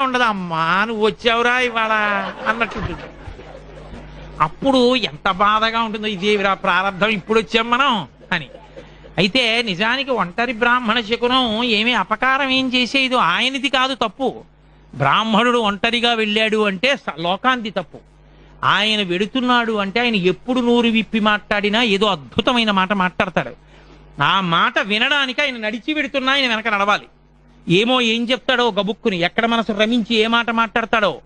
ఉండదు. అమ్మా నువ్వు వచ్చావురా ఇవాళ అన్నట్టుంటుంది అప్పుడు ఎంత బాధగా ఉంటుందో ఇదేవిరా ప్రారంధం ఇప్పుడు వచ్చాం మనం అని. అయితే నిజానికి ఒంటరి బ్రాహ్మణ శకునం ఏమీ అపకారం ఏం చేసేది ఆయనది కాదు తప్పు. బ్రాహ్మణుడు ఒంటరిగా వెళ్ళాడు అంటే స- లోకాంతి తప్పు. ఆయన వెడుతున్నాడు అంటే ఆయన ఎప్పుడు నూరు విప్పి మాట్లాడినా ఏదో అద్భుతమైన మాట మాట్లాడతాడు. ఆ మాట వినడానికి ఆయన నడిచి వెడుతున్నా ఆయన వెనక నడవాలి. ఏమో ఏం చెప్తాడో గబుక్కుని ఎక్కడ మనసు రమించి ఏ మాట మాట్లాడతాడో.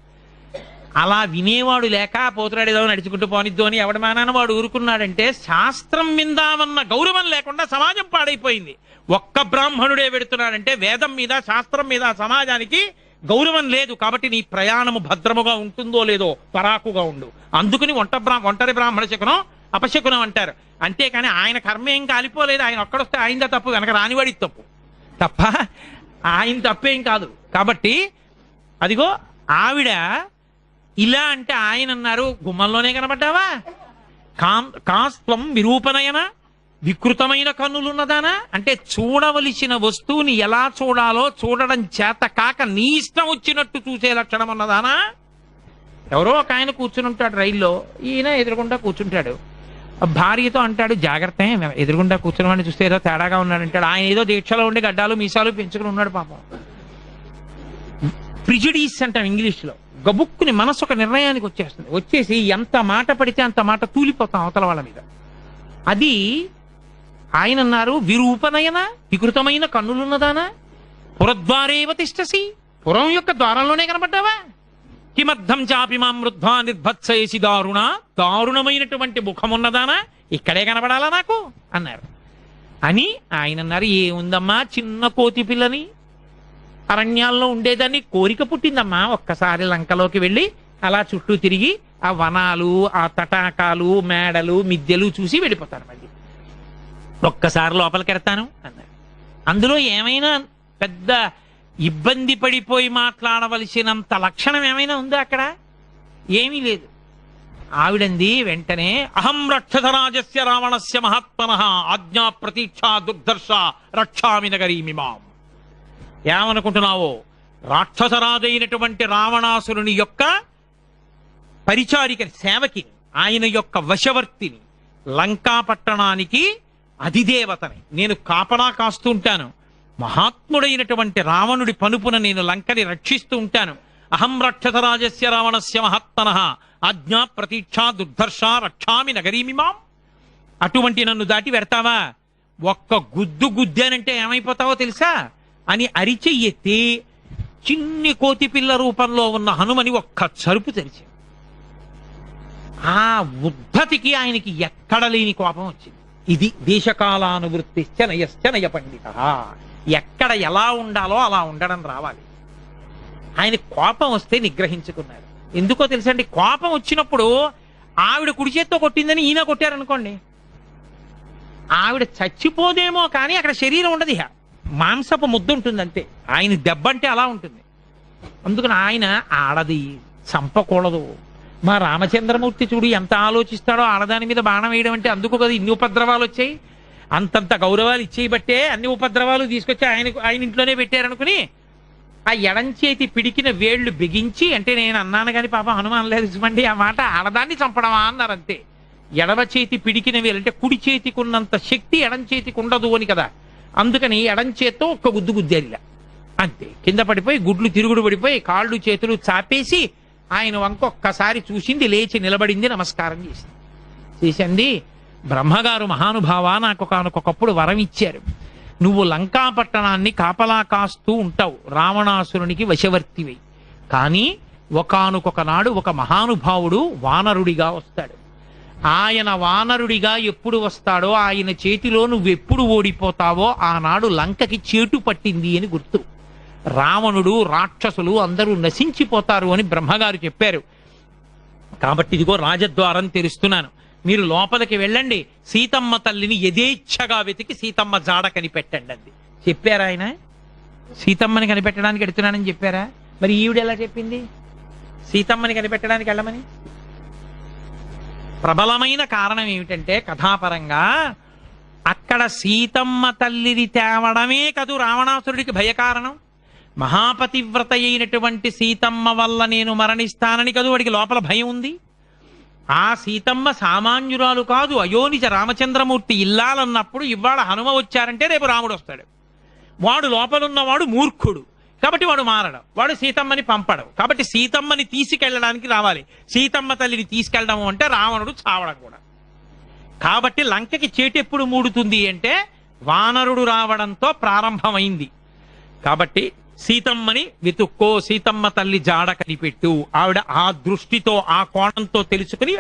అలా వినేవాడు లేక పోతురాడు ఏదో నడుచుకుంటూ పోనిద్దు అని ఎవడి వాడు ఊరుకున్నాడంటే శాస్త్రం మీద గౌరవం లేకుండా సమాజం పాడైపోయింది. ఒక్క బ్రాహ్మణుడే పెడుతున్నాడంటే వేదం మీద శాస్త్రం మీద సమాజానికి గౌరవం లేదు కాబట్టి నీ ప్రయాణము భద్రముగా ఉంటుందో లేదో పరాకుగా ఉండు. అందుకని వంట బ్రా ఒంటరి బ్రాహ్మణ శకునం అపశకునం అంటారు. అంతేకాని ఆయన కర్మ ఏం కాలిపోలేదు. ఆయన ఒక్కడొస్తే ఆయనదా తప్పు వెనక రానివాడి తప్పు. తప్ప? ఆయన తప్పేం కాదు. కాబట్టి అదిగో ఆవిడ ఇలా అంటే ఆయన అన్నారు గుమ్మంలోనే కనబడ్డావా? కాం కాస్త్వం విరూపనయన వికృతమైన కన్నులున్నదానా? అంటే చూడవలసిన వస్తువుని ఎలా చూడాలో చూడడం చేత కాక నీ ఇష్టం వచ్చినట్టు చూసే లక్షణం ఉన్నదానా? ఎవరో ఒక ఆయన కూర్చుని ఉంటాడు రైల్లో ఈయన ఎదురుగుండా కూర్చుంటాడు. భార్యతో అంటాడు జాగ్రత్త ఎదురుగుండా కూర్చుని వాడిని చూస్తే ఏదో తేడాగా ఉన్నాడు అంటాడు. ఆయన ఏదో దీక్షలో ఉండి గడ్డాలు మీసాలు పెంచుకుని ఉన్నాడు పాపం. ప్రిజుడీస్ అంటాం ఇంగ్లీష్లో. గబుక్కుని మనసు ఒక నిర్ణయానికి వచ్చేస్తుంది. వచ్చేసి ఎంత మాట పడితే అంత మాట తూలిపోతాం అవతల వాళ్ళ మీద. అది ఆయన అన్నారు విరూపనయన? వికృతమైన కన్నులున్నదానా? పురద్వారేవ తిష్టసి పురం యొక్క ద్వారంలోనే కనబడ్డావా? కిమర్థం చాపి మాం వృద్ధా నిర్భత్సయసి దారుణ. దారుణమైనటువంటి ముఖమున్నదానా? ఇక్కడే కనబడాలా నాకు? అన్నారు. అని ఆయన అన్నారు ఏముందమ్మా చిన్న కోతి పిల్లని? అరణ్యాల్లో ఉండేదాన్ని కోరిక పుట్టిందమ్మా. ఒక్కసారి లంకలోకి వెళ్ళి అలా చుట్టూ తిరిగి ఆ వనాలు ఆ తటాకాలు మేడలు మిద్దెలు చూసి వెళ్ళిపోతాను మళ్ళీ. ఒక్కసారి లోపలికి వెడతాను అన్నారు. అందులో ఏమైనా పెద్ద ఇబ్బంది పడిపోయి మాట్లాడవలసినంత లక్షణం ఏమైనా ఉందా అక్కడ? ఏమీ లేదు. ఆవిడంది వెంటనే అహం రక్షధరాజస్య రావణస్య మహాత్మన ఆజ్ఞా ప్రతీక్ష దుర్ధర్ష రక్షామి నగరీమిమాం ఏమనుకుంటున్నావో? రాక్షసరాజైనటువంటి రావణాసురుని యొక్క పరిచారిక సేవకి ఆయన యొక్క వశవర్తిని లంకా పట్టణానికి అధిదేవతని. నేను కాపలా కాస్తూ ఉంటాను. మహాత్ముడైనటువంటి రావణుడి పనుపున నేను లంకని రక్షిస్తూ ఉంటాను. అహం రక్షసరాజస్య రావణస్య మహాత్మన ఆజ్ఞా ప్రతీక్షా దుర్ధర్ష రక్షామి నగరీమిమాం అటువంటి నన్ను దాటి వెడతావా? ఒక్క గుద్దు గుద్దానంటే ఏమైపోతావో తెలుసా? అని అరిచె ఎత్తి చిన్ని కోతి పిల్ల రూపంలో ఉన్న హనుమని ఒక్క చరుపు తెరిచి. ఆ ఉద్ధతికి ఆయనకి ఎక్కడ లేని కోపం వచ్చింది. ఇది దేశకాలానువృత్తి నయశ్చ నయ పండిత ఎక్కడ ఎలా ఉండాలో అలా ఉండడం రావాలి. ఆయన కోపం వస్తే నిగ్రహించుకున్నారు. ఎందుకో తెలుసండి? కోపం వచ్చినప్పుడు ఆవిడ కుడి చేత్తో కొట్టిందని ఈయన కొట్టారనుకోండి. ఆవిడ చచ్చిపోదేమో కానీ అక్కడ శరీరం ఉండదు ఇహ. మాంసపు ముద్ద ఉంటుంది అంతే ఆయన దెబ్బంటే అలా ఉంటుంది. అందుకని ఆయన ఆడది చంపకూడదు. మా రామచంద్రమూర్తి చూడు ఎంత ఆలోచిస్తాడో ఆడదాని మీద బాణం వేయడం అంటే అందుకు కదా ఇన్ని ఉపద్రవాలు వచ్చాయి. అంతంత గౌరవాలు ఇచ్చేయబట్టే అన్ని ఉపద్రవాలు తీసుకొచ్చి ఆయన ఆయన ఇంట్లోనే పెట్టారనుకుని ఆ ఎడం చేతి పిడికిన వేళ్ళు బిగించి అంటే నేను అన్నాను కానీ పాప హనుమాన్ లేదు చూడండి ఆ మాట ఆడదాన్ని చంపడమా అన్నారు అంతే. ఎడమ చేతి పిడికిన వేలు అంటే కుడి చేతికి ఉన్నంత శక్తి ఎడం చేతికి ఉండదు అని కదా. అందుకని ఎడం చేత్తో ఒక్క గుద్దు గుద్దారు అంతే. కింద పడిపోయి గుడ్లు తిరుగుడు పడిపోయి కాళ్ళు చేతులు చాపేసి ఆయన వంక ఒక్కసారి చూసింది లేచి నిలబడింది నమస్కారం చేసింది. చేసింది బ్రహ్మగారు మహానుభావ నాకొకనకొకప్పుడు వరం ఇచ్చారు నువ్వు లంకా పట్టణాన్ని కాపలా కాస్తూ ఉంటావు. రావణాసురునికి వశవర్తివై. కానీ ఒకనకొకనాడు ఒక మహానుభావుడు వానరుడిగా వస్తాడు. ఆయన వానరుడిగా ఎప్పుడు వస్తాడో ఆయన చేతిలో నువ్వెప్పుడు ఓడిపోతావో ఆనాడు లంకకి చేటు పట్టింది అని గుర్తు. రావణుడు రాక్షసులు అందరూ నశించిపోతారు అని బ్రహ్మగారు చెప్పారు. కాబట్టి ఇదిగో రాజద్వారం తెరుస్తున్నాను. మీరు లోపలికి వెళ్ళండి. సీతమ్మ తల్లిని యథేచ్ఛగా వెతికి సీతమ్మ జాడ కనిపెట్టండి అంది. చెప్పారా ఆయన? సీతమ్మని కనిపెట్టడానికి ఎడుతున్నానని చెప్పారా? మరి ఈవిడ ఎలా చెప్పింది? సీతమ్మని కనిపెట్టడానికి వెళ్ళమని? ప్రబలమైన కారణం ఏమిటంటే కథాపరంగా అక్కడ సీతమ్మ తల్లిని తేవడమే కదూ రావణాసురుడికి భయకారణం. మహాపతివ్రత అయినటువంటి సీతమ్మ వల్ల నేను మరణిస్తానని కదూ వాడికి లోపల భయం ఉంది. ఆ సీతమ్మ సామాన్యురాలు కాదు అయోనిజ రామచంద్రమూర్తి ఇల్లాలన్నప్పుడు ఇవాళ హనుమ వచ్చారంటే రేపు రాముడు వస్తాడు. వాడు లోపలున్నవాడు మూర్ఖుడు. కాబట్టి వాడు మారడం. వాడు సీతమ్మని పంపడం. కాబట్టి సీతమ్మని తీసుకెళ్ళడానికి రావాలి. సీతమ్మ తల్లిని తీసుకెళ్ళడం అంటే రావణుడు చావడం కూడా. కాబట్టి లంకకి చేటెప్పుడు మూడుతుంది అంటే వానరుడు రావడంతో ప్రారంభమైంది. కాబట్టి సీతమ్మని వెతుక్కో సీతమ్మ తల్లి జాడ కనిపెట్టు. ఆవిడ ఆ దృష్టితో ఆ కోణంతో తెలుసుకుని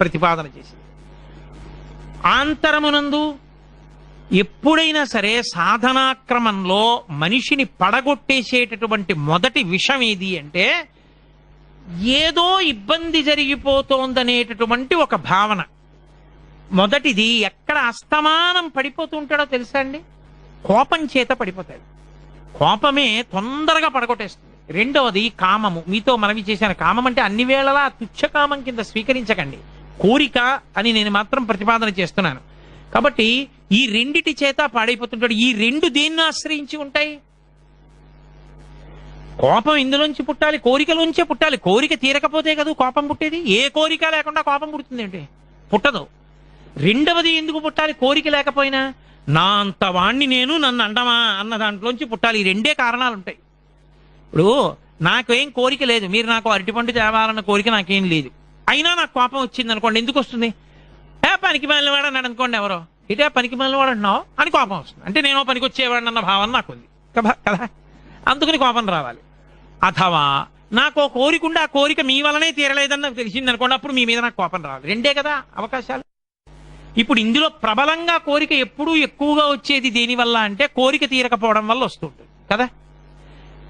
ప్రతిపాదన చేసింది. ఆంతరమునందు ఎప్పుడైనా సరే సాధనాక్రమంలో మనిషిని పడగొట్టేసేటటువంటి మొదటి విషం ఏది అంటే ఏదో ఇబ్బంది జరిగిపోతోందనేటటువంటి ఒక భావన. మొదటిది ఎక్కడ అస్తమానం పడిపోతుంటాడో తెలుసా అండి? కోపం చేత పడిపోతాడు. కోపమే తొందరగా పడగొట్టేస్తుంది. రెండవది కామము. మీతో మనవి చేశాను కామం అంటే అన్ని వేళలా తుచ్చ కామం కింద స్వీకరించకండి. కోరిక అని నేను మాత్రం ప్రతిపాదన చేస్తున్నాను. కాబట్టి ఈ రెండిటి చేత పాడైపోతుంటాడు. ఈ రెండు దేన్ని ఆశ్రయించి ఉంటాయి? కోపం ఇందులోంచి పుట్టాలి కోరికలోంచే పుట్టాలి. కోరిక తీరకపోతే కదా కోపం పుట్టేది? ఏ కోరిక లేకుండా కోపం పుడుతుంది ఏంటి పుట్టదు. రెండవది ఎందుకు పుట్టాలి? కోరిక లేకపోయినా నా అంత వాణ్ణి నేను నన్ను అండమా అన్న దాంట్లోంచి పుట్టాలి. ఈ రెండే కారణాలు ఉంటాయి ఇప్పుడు నాకేం కోరిక లేదు. మీరు నాకు అరటిపండు తేవాలన్న కోరిక నాకేం లేదు. అయినా నాకు కోపం వచ్చింది అనుకోండి ఎందుకు వస్తుంది? ఏ పనికి వాడు అన్నాడు అనుకోండి ఎవరో. ఇటే పనికి వాడు అంటున్నావు అని కోపం వస్తుంది. అంటే నేను పనికి వచ్చేవాడు అన్న భావన నాకు ఉంది కదా కదా? అందుకని కోపం రావాలి. అథవా నాకు ఓ కోరిక ఉండి ఆ కోరిక మీ వలనే తీరలేదని నాకు తెలిసింది అనుకోండి అప్పుడు మీ మీద నాకు కోపం రావాలి. రెండే కదా అవకాశాలు? ఇప్పుడు ఇందులో ప్రబలంగా కోరిక ఎప్పుడూ ఎక్కువగా వచ్చేది దేనివల్ల అంటే కోరిక తీరకపోవడం వల్ల వస్తుంటుంది కదా?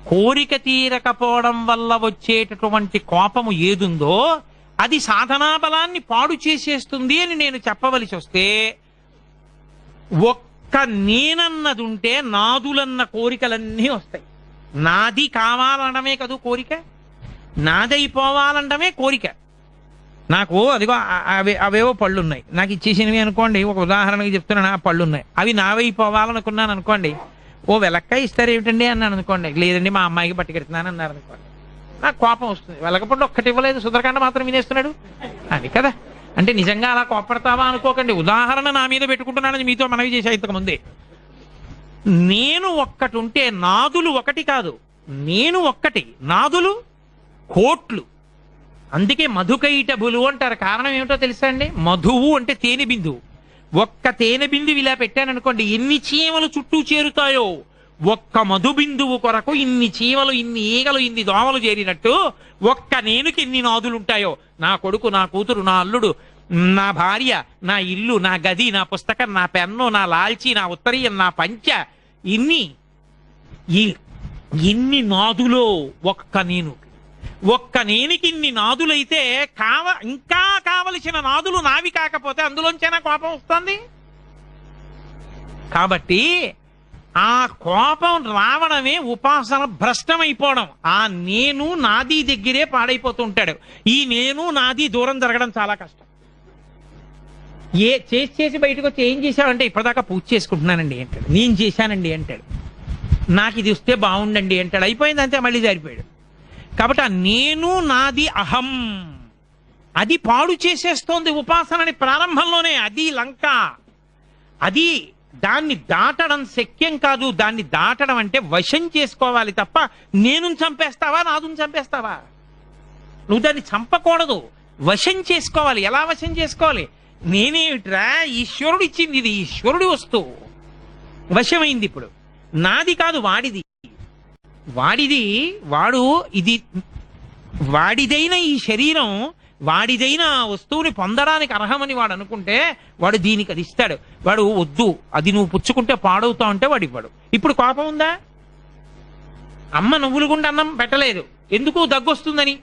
కోరిక తీరకపోవడం వల్ల వచ్చేటటువంటి కోపము ఏదుందో అది సాధనా బలాన్ని పాడు చేసేస్తుంది అని నేను చెప్పవలసి వస్తే ఒక్క నేనన్నది ఉంటే నాదులన్న కోరికలన్నీ వస్తాయి. నాది కావాలనడమే కదూ కోరిక? నాదైపోవాలనడమే కోరిక. నాకు అదిగో అవే అవి అవేవో పళ్ళు ఉన్నాయి నాకు ఇచ్చేసినవి అనుకోండి ఒక ఉదాహరణకి చెప్తున్నాను ఆ పళ్ళు ఉన్నాయి అవి నావైపోవాలనుకున్నాను అనుకోండి ఓ వెలక్కాయ ఇస్తారు ఏమిటండి అన్నాను అనుకోండి లేదండి మా అమ్మాయికి పట్టుకెడుతున్నాను అన్నారు అనుకోండి. నాకు కోపం వస్తుంది. వెలకపండు ఒక్కటి ఇవ్వలేదు సుందరకాండ మాత్రం వినేస్తున్నాడు. అది కదా. అంటే నిజంగా అలా కోపడతావా అనుకోకండి. ఉదాహరణ నా మీద పెట్టుకుంటున్నానని మీతో మనవి చేసే ఇంతకుముందే నేను ఒక్కటి ఉంటే నాదులు ఒకటి కాదు. నేను ఒక్కటి. నాదులు కోట్లు. అందుకే మధుకైటబులు అంటారు. కారణం ఏమిటో తెలుసా అండి? మధువు అంటే తేనె బిందువు. ఒక్క తేనె బిందువు ఇలా పెట్టాననుకోండి ఎన్ని చీమలు చుట్టూ చేరుతాయో. ఒక్క మధు బిందువు కొరకు ఇన్ని చీమలు ఇన్ని ఈగలు ఇన్ని దోమలు చేరినట్టు ఒక్క నేనుకి ఇన్ని నాదులు ఉంటాయో. నా కొడుకు నా కూతురు నా అల్లుడు నా భార్య నా ఇల్లు నా గది నా పుస్తకం నా పెన్ను నా లాల్చి నా ఉత్తరీయం నా పంచ ఇన్ని ఈ ఇన్ని నాదులో ఒక్క నేను. ఒక్క నేనికి ఇన్ని నాదులైతే కావ ఇంకా కావలసిన నాదులు నావి కాకపోతే అందులోంచైనా కోపం వస్తుంది? కాబట్టి ఆ కోపం రావడమే ఉపాసన భ్రష్టమైపోవడం. ఆ నేను నాది దగ్గరే పాడైపోతూ ఉంటాడు. ఈ నేను నాది దూరం జరగడం చాలా కష్టం. ఏ చేసి చేసి బయటకు వచ్చి ఏం చేశావంటే ఇప్పటిదాకా పూజ చేసుకుంటున్నానండి అంటాడు. నేను చేశానండి అంటాడు. నాకు ఇది వస్తే బాగుండండి అంటాడు. అయిపోయింది మళ్ళీ జారిపోయాడు. కాబట్టి ఆ నేను నాది అహం. అది పాడు చేసేస్తోంది ఉపాసనని ప్రారంభంలోనే. అది లంక. అది దాన్ని దాటడం శక్యం కాదు. దాన్ని దాటడం అంటే వశం చేసుకోవాలి తప్ప నేను చంపేస్తావా నాదుని చంపేస్తావా? నువ్వు దాన్ని చంపకూడదు. వశం చేసుకోవాలి. ఎలా వశం చేసుకోవాలి? నేనేమిట్రా? ఈశ్వరుడు ఇచ్చింది ఇది. ఈశ్వరుడి వస్తువు. వశమైంది ఇప్పుడు. నాది కాదు వాడిది. వాడిది వాడు ఇది వాడిదైన ఈ శరీరం వాడిదైన ఆ వస్తువుని పొందడానికి అర్హమని వాడు అనుకుంటే వాడు దీనికి అది ఇస్తాడు. వాడు వద్దు అది నువ్వు పుచ్చుకుంటే పాడవుతా అంటే వాడు ఇవ్వడు. ఇప్పుడు కోపం ఉందా? అమ్మ నువ్వులు గుండా అన్నం పెట్టలేదు. ఎందుకు దగ్గొస్తుందని?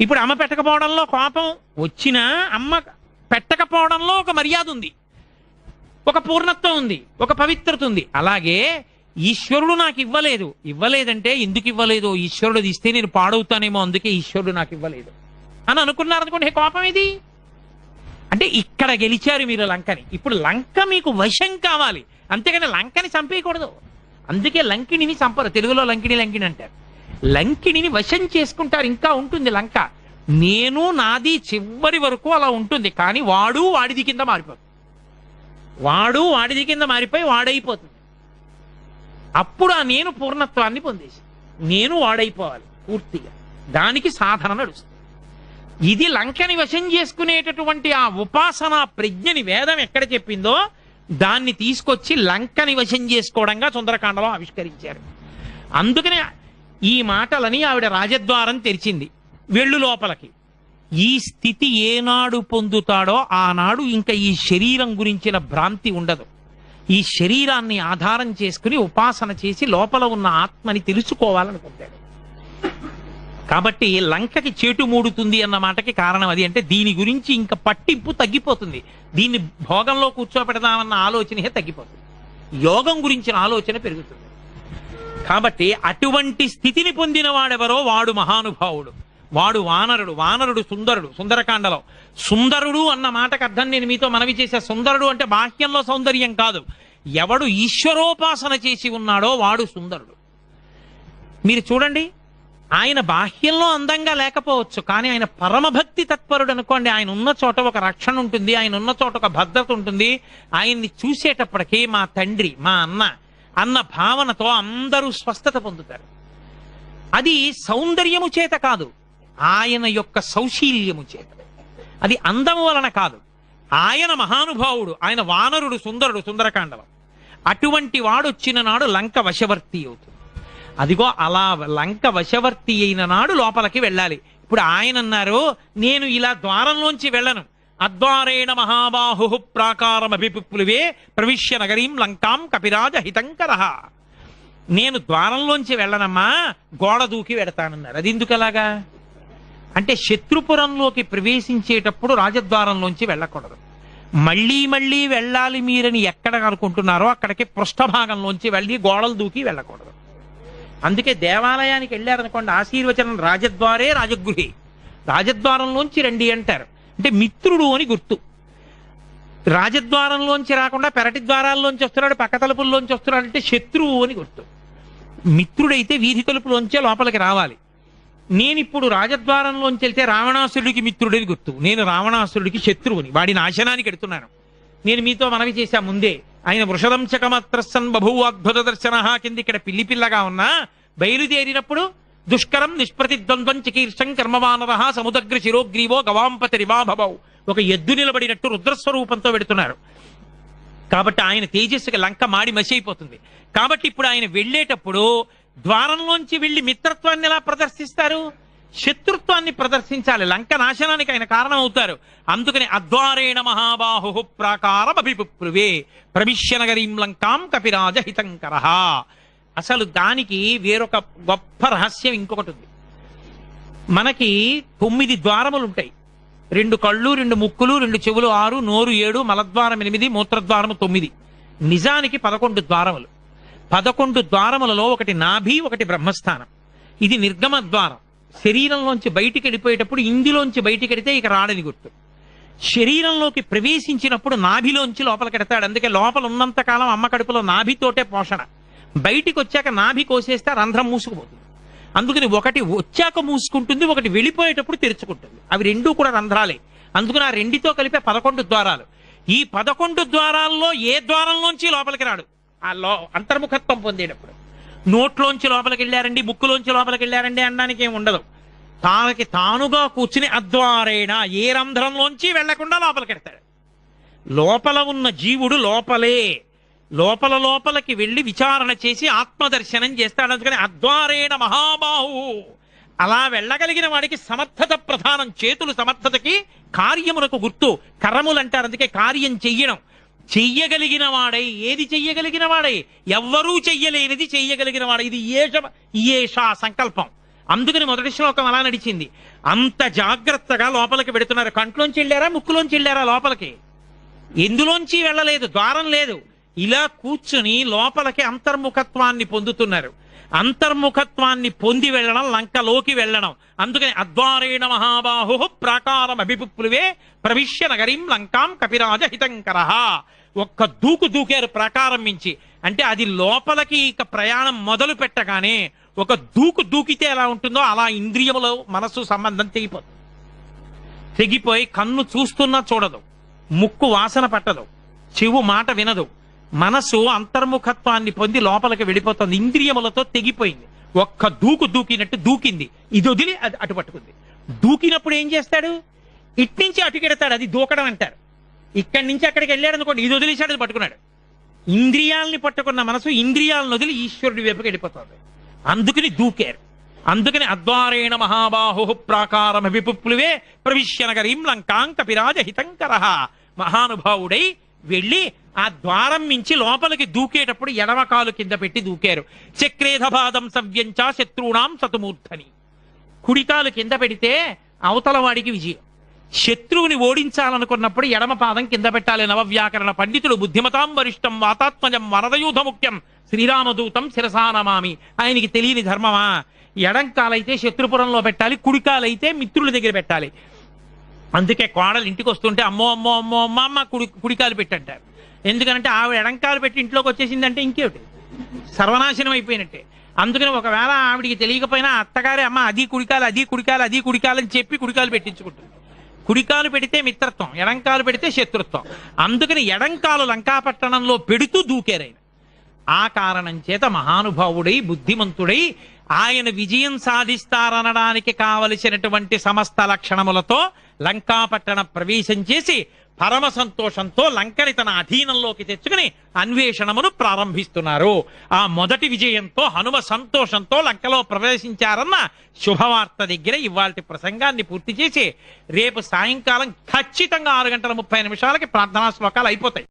ఇప్పుడు అమ్మ పెట్టకపోవడంలో కోపం వచ్చినా అమ్మ పెట్టకపోవడంలో ఒక మర్యాద ఉంది. ఒక పూర్ణత్వం ఉంది. ఒక పవిత్రత ఉంది. అలాగే ఈశ్వరుడు నాకు ఇవ్వలేదు. ఇవ్వలేదంటే ఎందుకు ఇవ్వలేదు? ఈశ్వరుడు ఇస్తే నేను పాడవుతానేమో అందుకే ఈశ్వరుడు నాకు ఇవ్వలేదు. అని అనుకున్నారు అనుకోండి "హే, కోపం ఇది అంటే ఇక్కడ గెలిచారు మీరు లంకని. ఇప్పుడు లంక మీకు వశం కావాలి. అంతేగాని లంకని చంపేయకూడదు. అందుకే లంకిణిని చంపరు. తెలుగులో లంకిణి లంకిణి అంటారు. లంకిణిని వశం చేసుకుంటారు ఇంకా ఉంటుంది లంక. నేను నాది చివరి వరకు అలా ఉంటుంది. కానీ వాడు వాడిది కింద మారిపోతుంది. వాడు వాడిది కింద మారిపోయి వాడైపోతుంది. అప్పుడు ఆ నేను పూర్ణత్వాన్ని పొందేసి నేను వాడైపోవాలి పూర్తిగా. దానికి సాధన నడుస్తుంది. ఇది లంకని వశం చేసుకునేటటువంటి ఆ ఉపాసనా ప్రజ్ఞని వేదం ఎక్కడ చెప్పిందో దాన్ని తీసుకొచ్చి లంకని వశం చేసుకోవడంగా సుందరకాండలో ఆవిష్కరించారు. అందుకనే ఈ మాటలని ఆవిడ రాజద్వారం తెరిచింది. వెళ్ళు లోపలికి. ఈ స్థితి ఏనాడు పొందుతాడో ఆనాడు ఇంకా ఈ శరీరం గురించిన భ్రాంతి ఉండదు. ఈ శరీరాన్ని ఆధారం చేసుకుని ఉపాసన చేసి లోపల ఉన్న ఆత్మని తెలుసుకోవాలనుకుంటాడు. కాబట్టి లంకకి చేటు మూడుతుంది అన్న మాటకి కారణం అది అంటే దీని గురించి ఇంకా పట్టింపు తగ్గిపోతుంది. దీన్ని భోగంలో కూర్చోపెడదామన్న ఆలోచనే తగ్గిపోతుంది. యోగం గురించిన ఆలోచన పెరుగుతుంది. కాబట్టి అటువంటి స్థితిని పొందిన వాడెవరో వాడు మహానుభావుడు. వాడు వానరుడు వానరుడు సుందరుడు సుందరకాండలో. సుందరుడు అన్న మాటకు అర్థం నేను మీతో మనవి చేసే సుందరుడు అంటే బాహ్యంలో సౌందర్యం కాదు. ఎవడు ఈశ్వరోపాసన చేసి ఉన్నాడో వాడు సుందరుడు. మీరు చూడండి ఆయన బాహ్యంలో అందంగా లేకపోవచ్చు కానీ ఆయన పరమభక్తి తత్పరుడు అనుకోండి ఆయన ఉన్న చోట ఒక రక్షణ ఉంటుంది ఆయన ఉన్న చోట ఒక భద్రత ఉంటుంది ఆయన్ని చూసేటప్పటికీ మా తండ్రి మా అన్న అన్న భావనతో అందరూ స్వస్థత పొందుతారు. అది సౌందర్యము చేత కాదు. ఆయన యొక్క సౌశీల్యము చేత. అది అందము వలన కాదు. ఆయన మహానుభావుడు ఆయన వానరుడు సుందరుడు సుందరకాండలో అటువంటి వాడు వచ్చిన నాడు లంక వశవర్తి అవుతుంది. అదిగో అలా లంక వశవర్తి అయిన నాడు లోపలికి వెళ్ళాలి. ఇప్పుడు ఆయన అన్నారు నేను ఇలా ద్వారంలోంచి వెళ్ళను. అద్వారేణ మహాబాహు ప్రాకారమభిపుప్లువే ప్రవిశ్య నగరీం లంకాం కపిరాజ హితంకర. నేను ద్వారంలోంచి వెళ్ళనమ్మా గోడ దూకి వెడతానన్నారు. అది ఎందుకు అలాగా? అంటే శత్రుపురంలోకి ప్రవేశించేటప్పుడు రాజద్వారంలోంచి వెళ్ళకూడదు. మళ్ళీ మళ్ళీ వెళ్ళాలి మీరని ఎక్కడ అనుకుంటున్నారో అక్కడికి పృష్ఠభాగంలోంచి వెళ్ళి గోడలు దూకి వెళ్ళకూడదు. అందుకే దేవాలయానికి వెళ్ళారనుకోండి ఆశీర్వచనం రాజద్వారే రాజగృహి. రాజద్వారంలోంచి రండి అంటారు. అంటే మిత్రుడు అని గుర్తు. రాజద్వారంలోంచి రాకుండా పెరటి ద్వారాల్లోంచి వస్తున్నాడు పక్క తలుపుల్లోంచి వస్తున్నాడు అంటే శత్రువు అని గుర్తు. మిత్రుడైతే వీధి తలుపులోంచే లోపలికి రావాలి. నేను ఇప్పుడు రాజద్వారంలోంచి వెళ్తే రావణాసురుడికి మిత్రుడని గుర్తు. నేను రావణాసురుడికి శత్రువుని వాడి నాశనానికి ఎడుతున్నాను. నేను మీతో మనవి చేశా ముందే. ఆయన వృషదంశకమత్రశ్శం బభూ అద్భుత దర్శన కింద ఇక్కడ పిల్లి పిల్లగా ఉన్నా బయలుదేరినప్పుడు దుష్కరం నిష్ప్రతిద్వంద్వం చికీర్షం కర్మవానర సముదగ్ర శిరోగ్రీవో గవాంపతి రివాభవౌ. ఒక ఎద్దు నిలబడినట్టు రుద్రస్వరూపంతో పెడుతున్నారు కాబట్టి ఆయన తేజస్సుకి లంక మాడి మసి అయిపోతుంది కాబట్టి ఇప్పుడు ఆయన వెళ్ళేటప్పుడు ద్వారంలోంచి వెళ్ళి మిత్రత్వాన్ని ఎలా ప్రదర్శిస్తారు? శత్రుత్వాన్ని ప్రదర్శించాలి. లంక నాశనానికి ఆయన కారణం అవుతారు అందుకని అద్వారేణ మహాబాహు ప్రాకారం అభిపుప్రువే ప్రవిశ్య నగరీం లంకాం కపిరాజ హితంకర అసలు దానికి వేరొక గొప్ప రహస్యం ఇంకొకటి ఉంది. మనకి తొమ్మిది ద్వారములు ఉంటాయి రెండు కళ్ళు రెండు ముక్కులు రెండు చెవులు ఆరు నోరు ఏడు మలద్వారం ఎనిమిది మూత్రద్వారము తొమ్మిది. నిజానికి పదకొండు ద్వారములు. పదకొండు ద్వారములలో ఒకటి నాభి ఒకటి బ్రహ్మస్థానం. ఇది నిర్గమ ద్వారం. శరీరంలోంచి బయటికి వెళ్ళిపోయేటప్పుడు ఇందులోంచి బయటికి వెడితే ఇక రాడని గుర్తు. శరీరంలోకి ప్రవేశించినప్పుడు నాభిలోంచి లోపలికి ఎడతాడు అందుకే లోపల ఉన్నంతకాలం అమ్మ కడుపులో నాభితోటే పోషణ. బయటికి వచ్చాక నాభి కోసేస్తే రంధ్రం మూసుకుపోతుంది. అందుకని ఒకటి వచ్చాక మూసుకుంటుంది ఒకటి వెళ్ళిపోయేటప్పుడు తెరుచుకుంటుంది. అవి రెండూ కూడా రంధ్రాలే. అందుకని ఆ రెండితో కలిపే పదకొండు ద్వారాలు. ఈ పదకొండు ద్వారాల్లో ఏ ద్వారంలోంచి లోపలికి రాడు? ఆ లో అంతర్ముఖత్వం పొందేటప్పుడు. నోట్లోంచి లోపలికి వెళ్ళారండి ముక్కులోంచి లోపలికి వెళ్ళారండి అనడానికి ఏమి ఉండదు. తానకి తానుగా కూర్చుని అద్వారేణ ఏ రంధ్రంలోంచి వెళ్ళకుండా లోపలికి వెడతాడు లోపల ఉన్న జీవుడు లోపలే. లోపల లోపలికి వెళ్ళి విచారణ చేసి ఆత్మదర్శనం చేస్తాడు. అందుకని అద్వారేణ మహాబాహు. అలా వెళ్ళగలిగిన వాడికి సమర్థత ప్రధానం చేతులు సమర్థతకి కార్యమునకు గుర్తు. కర్రములు అంటారు. అందుకే కార్యం చెయ్యడం. చెయ్యగలిగిన వాడై ఏది చెయ్యగలిగిన వాడై ఎవ్వరూ చెయ్యలేనిది చెయ్యగలిగిన వాడై ఇది ఏష ఏష సంకల్పం. అందుకని మొదటి శ్లోకం అలా నడిచింది. అంత జాగ్రత్తగా లోపలికి పెడుతున్నారు కంట్లోంచి వెళ్ళారా ముక్కులోంచి వెళ్ళారా లోపలికి? ఎందులోంచి వెళ్ళలేదు? ద్వారం లేదు. ఇలా కూర్చుని లోపలికి అంతర్ముఖత్వాన్ని పొందుతున్నారు. అంతర్ముఖత్వాన్ని పొంది వెళ్ళడం లంకలోకి వెళ్ళడం. అందుకని అద్వారేణ మహాబాహు ప్రాకారం అభిపుప్లువే ప్రవిశ్య నగరీం లంకాం కపిరాజ హితంకర ఒక్క దూకు దూకారు ప్రకారం మించి. అంటే అది లోపలికి ఇక ప్రయాణం మొదలు పెట్టగానే ఒక దూకు దూకితే ఎలా ఉంటుందో అలా ఇంద్రియములో మనస్సు సంబంధం తెగిపోతుంది. తెగిపోయి కన్ను చూస్తున్నా చూడదు. ముక్కు వాసన పట్టదు. చెవు మాట వినదు. మనసు అంతర్ముఖత్వాన్ని పొంది లోపలికి వెళ్ళిపోతుంది. ఇంద్రియములతో తెగిపోయింది. ఒక్క దూకు దూకినట్టు దూకింది. ఇది వదిలి అది అటు పట్టుకుంది. దూకినప్పుడు ఏం చేస్తాడు? ఇట్నుంచి అటుకెడతాడు అది దూకడం అంటారు. ఇక్కడి నుంచి అక్కడికి వెళ్ళాడు అనుకోండి ఇది వదిలేశాడు అది పట్టుకున్నాడు. ఇంద్రియాల్ని పట్టుకున్న మనసు ఇంద్రియాలను వదిలి ఈశ్వరుడి వైపుకి వెళ్ళిపోతుంది. అందుకని దూకారు. అందుకని అద్వారేణ మహాబాహు ప్రాకారమ విపుప్లువే ప్రవిశ్యనగరీం లంకాంక పిరాజ హితంకర మహానుభావుడై వెళ్ళి ఆ ద్వారం మించి లోపలికి దూకేటప్పుడు ఎడమకాలు కింద పెట్టి దూకారు. చక్రేధపాదం సవ్యంచ శత్రువునాం సతుమూర్ధని కుడికాలు కింద పెడితే అవతల వాడికి విజయం. శత్రువుని ఓడించాలనుకున్నప్పుడు ఎడమ పాదం కింద పెట్టాలి. నవవ్యాకరణ పండితుడు బుద్ధిమతాం వరిష్టం వాతాత్మజం వరదయూధ ముఖ్యం శ్రీరామదూతం శిరసానమామి ఆయనకి తెలియని ధర్మమా? ఎడంకాలైతే శత్రుపురంలో పెట్టాలి కుడికాలైతే మిత్రుల దగ్గర పెట్టాలి. అందుకే కోడలు ఇంటికి వస్తుంటే అమ్మో అమ్మో అమ్మో అమ్మ అమ్మ కుడి కుడికాలు పెట్టంటారు ఎందుకంటే ఆవిడ ఎడంకాలు పెట్టి ఇంట్లోకి వచ్చేసిందంటే ఇంకేమిటి? సర్వనాశనం అయిపోయినట్టే. అందుకని ఒకవేళ ఆవిడికి తెలియకపోయినా అత్తగారే అమ్మ అది కుడికాలు అది కుడికాలు అది కుడికాలని చెప్పి కుడికాలు పెట్టించుకుంటుంది. కుడికాలు పెడితే మిత్రత్వం ఎడంకాలు పెడితే శత్రుత్వం. అందుకని ఎడంకాలు లంకాపట్టణంలో పెడుతూ దూకేరైన ఆ కారణం చేత మహానుభావుడై బుద్ధిమంతుడై ఆయన విజయం సాధిస్తారనడానికి కావలసినటువంటి సమస్త లక్షణములతో లంకాపట్టణ ప్రవేశం చేసి పరమ సంతోషంతో లంకని తన అధీనంలోకి తెచ్చుకుని అన్వేషణమును ప్రారంభిస్తున్నారు. ఆ మొదటి విజయంతో హనుమ సంతోషంతో లంకలో ప్రవేశించారన్న శుభవార్త దగ్గర ఇవాళ ప్రసంగాన్ని పూర్తి చేసి రేపు సాయంకాలం ఖచ్చితంగా ఆరు గంటల ముప్పై నిమిషాలకి ప్రార్థనా శ్లోకాలు అయిపోతాయి.